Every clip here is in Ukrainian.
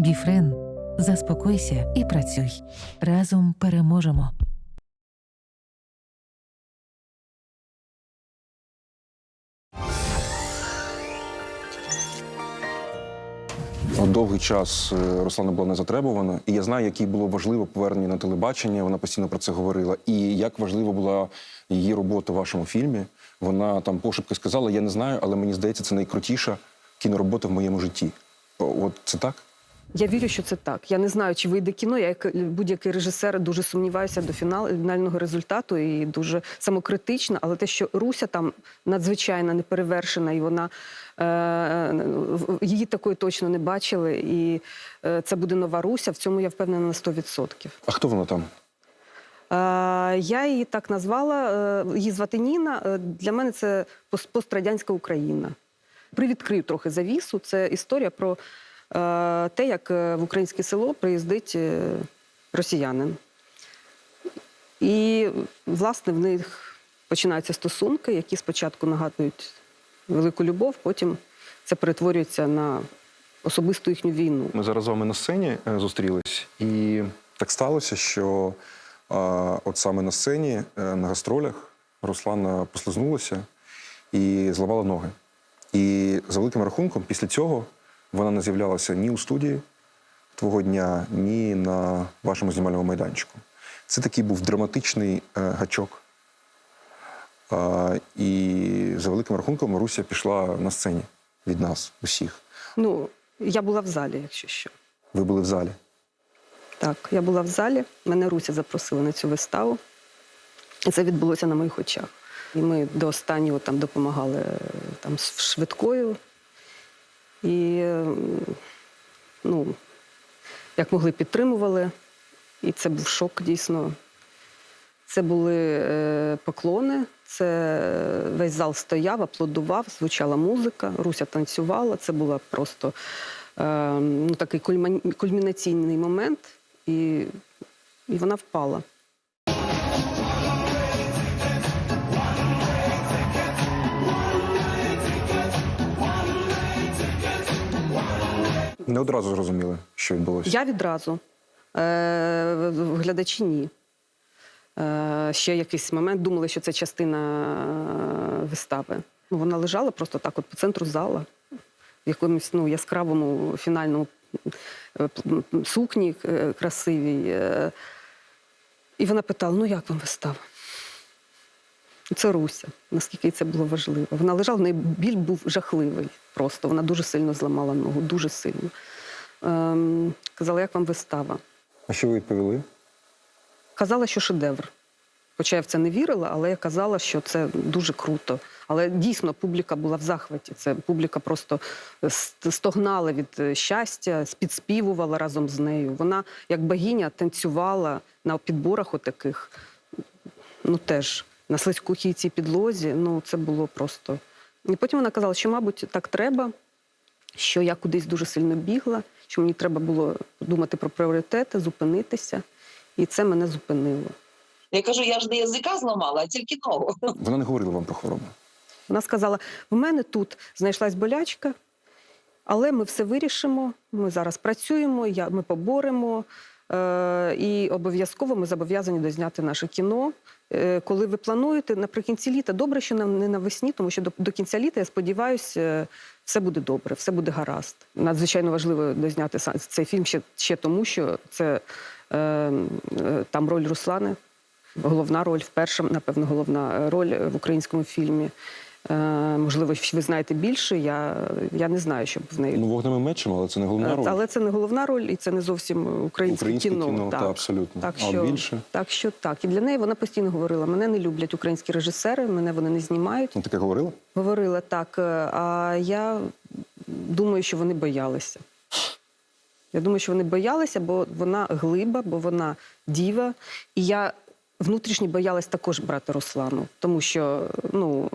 Біфрен. Заспокойся і працюй. Разом переможемо. Довгий час е, Руслана була не затребувана, і я знаю, якій було важливо повернення на телебачення. Вона постійно про це говорила. І як важлива була її робота в вашому фільмі. Вона там пошепки сказала: я не знаю, але мені здається, це найкрутіша кіноробота в моєму житті. От це так? Я вірю, що це так. Я не знаю, чи вийде кіно. Я як будь-який режисер дуже сумніваюся до фінального результату і дуже самокритична. Але те, що Руся там надзвичайно неперевершена, і вона е, її такої точно не бачили. І е, це буде нова Руся. В цьому я впевнена на 100%. А хто вона там? Е, Я її так назвала. е, Її звати Ніна. Е, Для мене це пострадянська Україна. Привідкрию трохи завісу. Це історія про те, як е, в українське село приїздить е, росіянин. І, власне, в них починаються стосунки, які спочатку нагадують велику любов, потім це перетворюється на особисту їхню війну. Ми зараз з вами на сцені е, зустрілись, і так сталося, що е, от саме на сцені е, на гастролях Руслана послизнулася і зламала ноги. І за великим рахунком, після цього вона не з'являлася ні у студії твого дня, ні на вашому знімальному майданчику. Це такий був драматичний е, гачок. Е, і за великим рахунком Руся пішла на сцені від нас, усіх. Ну, я була в залі, якщо що. Ви були в залі. Так, я була в залі, мене Руся запросила на цю виставу. І це відбулося на моїх очах. І ми до останнього там допомагали е, там, з швидкою. І ну, як могли, підтримували. І це був шок дійсно. Це були е, поклони, це весь зал стояв, аплодував, звучала музика, Руся танцювала. Це була просто е, ну, такий кульмінаційний момент, і, і вона впала. Не одразу зрозуміли, що відбулося. Я відразу, е, глядачі ні. Е, ще якийсь момент думали, що це частина е, вистави. Ну, вона лежала просто так, от по центру зала, в якомусь ну, яскравому фінальному е, сукні е, красивій. І вона питала: ну як вам вистава? Це Руся, наскільки це було важливо. Вона лежала, в неї біль був жахливий просто. Вона дуже сильно зламала ногу, дуже сильно. Ем, казала, як вам вистава? А що ви відповіли? Казала, що шедевр. Хоча я в це не вірила, але я казала, що це дуже круто. Але дійсно публіка була в захваті. Це публіка просто стогнала від е, щастя, підспівувала разом з нею. Вона, як богиня, танцювала на підборах отаких. Ну теж на слизькій цій підлозі. Ну це було просто. І потім вона казала, що, мабуть, так треба, що я кудись дуже сильно бігла, що мені треба було думати про пріоритети, зупинитися. І це мене зупинило. Я кажу, я ж не язика зламала, а тільки ногу. Вона не говорила вам про хворобу. Вона сказала: в мене тут знайшлась болячка, але ми все вирішимо. Ми зараз працюємо, я, ми поборемо. Е, і обов'язково ми зобов'язані дозняти наше кіно. Е, коли ви плануєте наприкінці літа, добре, що не навесні, тому що до, кінця літа, я сподіваюся, все буде добре, все буде гаразд. Надзвичайно важливо дозняти цей фільм ще, ще тому, що це е, е, там роль Руслани, головна роль, вперше, напевно, головна роль в українському фільмі. Е, можливо, ви знаєте більше. Я, я не знаю, щоб в неї Ну, вогними мечами, але це не головна роль. але це не головна роль, і це не зовсім українське, Українське кіно. кіно, так. та, абсолютно. Так А більше? так що так. І для неї вона постійно говорила: мене не люблять українські режисери, мене вони не знімають. Ну, таке говорила? Говорила так. е, А я думаю, що вони боялися. Я думаю, що вони боялися, бо вона глиба, бо вона діва. І я внутрішньо боялась також брати Руслану, тому що, ну.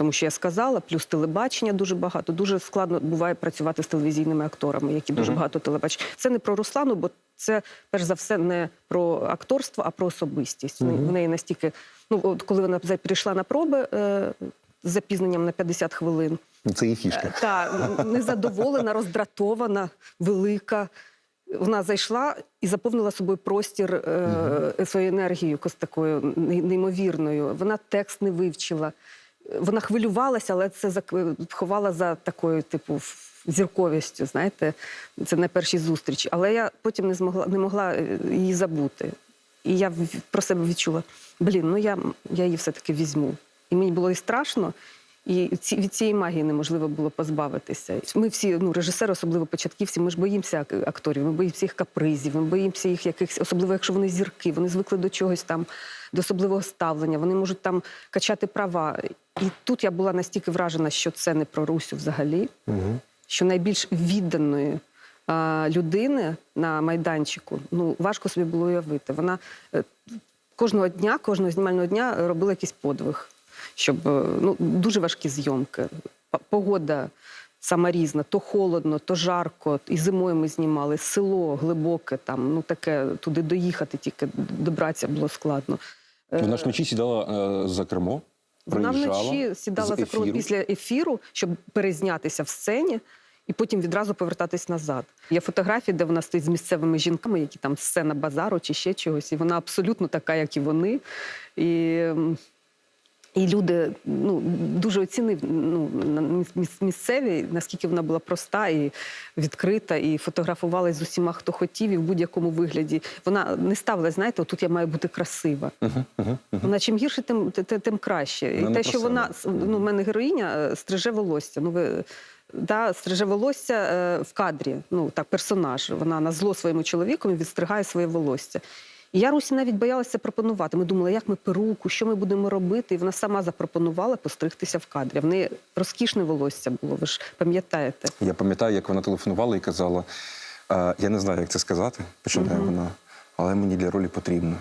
Тому що я сказала, плюс телебачення дуже багато. Дуже складно буває працювати з телевізійними акторами, які дуже Мгм. багато телебачать. Це не про Руслану, бо це перш за все не про акторство, а про особистість. В неї- В неї настільки, ну от коли вона прийшла на проби е, з запізненням на 50 хвилин. Ну, Це її фішка. Та незадоволена, роздратована, велика. Вона зайшла і заповнила собою простір е, своєю енергією якось такою неймовірною. Вона текст не вивчила. Вона хвилювалася, але це ховала за такою, типу, зірковістю. Знаєте, це не перші зустрічі. Але я потім не змогла не могла е, її забути. І я про себе відчула: блін, ну я, я її все-таки візьму. І мені було і страшно, і ці, від цієї магії неможливо було позбавитися. Ми всі, ну, режисери, особливо початківці, ми ж боїмося акторів, ми боїмося їх капризів, ми боїмося їх якихось, особливо якщо вони зірки, вони звикли до чогось там, до особливого ставлення, вони можуть там качати права. І тут я була настільки вражена, що це не про Русю взагалі, Угу. що найбільш відданої людини на майданчику, ну важко собі було уявити. Вона е, кожного дня, кожного знімального дня робила якийсь подвиг, щоб е, ну дуже важкі зйомки. Погода сама різна, то холодно, то жарко. І зимою ми знімали село глибоке, там ну таке туди доїхати, тільки добратися було складно. Е, Вона ж вночі сідала е, за кермо. вона вночі сідала за кермо після ефіру, щоб перезнятися в сцені. І потім відразу повертатись назад. Є фотографії, де вона стоїть з місцевими жінками, які там сцена базару чи ще чогось. І вона абсолютно така, як і вони. І, і люди ну, дуже оцінив ну, місцеві, наскільки вона була проста і відкрита, і фотографувалась з усіма, хто хотів, і в будь-якому вигляді. Вона не ставила, знаєте, тут я маю бути красива. Мгм, мгм, мгм. Вона чим гірше, тим, тим краще. Вона І те, що вона ну, в мене героїня е, стриже волосся. Ну ви да, стриже волосся е, в кадрі. Ну так, персонаж. Вона на зло своєму чоловікові відстригає своє волосся. І я Русі навіть боялася пропонувати. Ми думали, як ми перуку, що ми будемо робити. І вона сама запропонувала постригтися в кадрі. В неї розкішне волосся було. Ви ж пам'ятаєте? Я пам'ятаю, як вона телефонувала і казала: е, я не знаю, як це сказати, починає вона, але мені для ролі потрібно.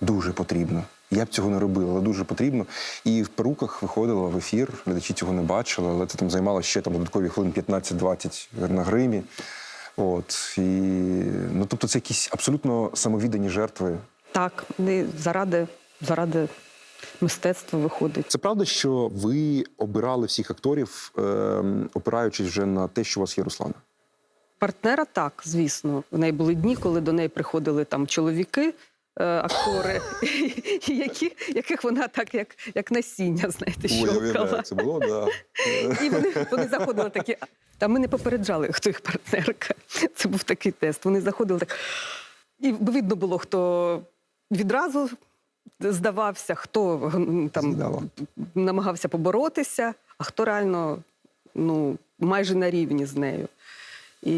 Дуже потрібно. Я б цього не робила, але дуже потрібно. І в перуках виходила в ефір, глядачі цього не бачили, але це там займало ще там додаткові хвилин 15-20 на гримі. От і ну тобто це якісь абсолютно самовіддані жертви. Так, не заради, заради мистецтва виходить. Це правда, що ви обирали всіх акторів, ем, опираючись вже на те, що у вас є Руслана? Партнера так, звісно. У неї були дні, коли до неї приходили там чоловіки, е, актори, які, яких вона так, як, як насіння, знаєте, щовкала. це було, да. І вони, вони заходили такі. Та ми не попереджали, хто їх партнерка. Це був такий тест. Вони заходили так. І видно було, хто відразу здавався, хто там З'їдала. намагався поборотися, а хто реально ну, майже на рівні з нею. І,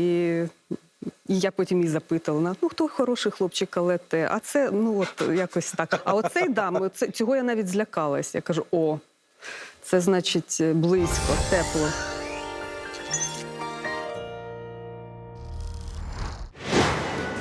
і я потім її запитала: ну хто хороший хлопчик, але те, а це ну от якось так. А оцей дам, це, цього я навіть злякалась. Я кажу: о, це значить близько, тепло.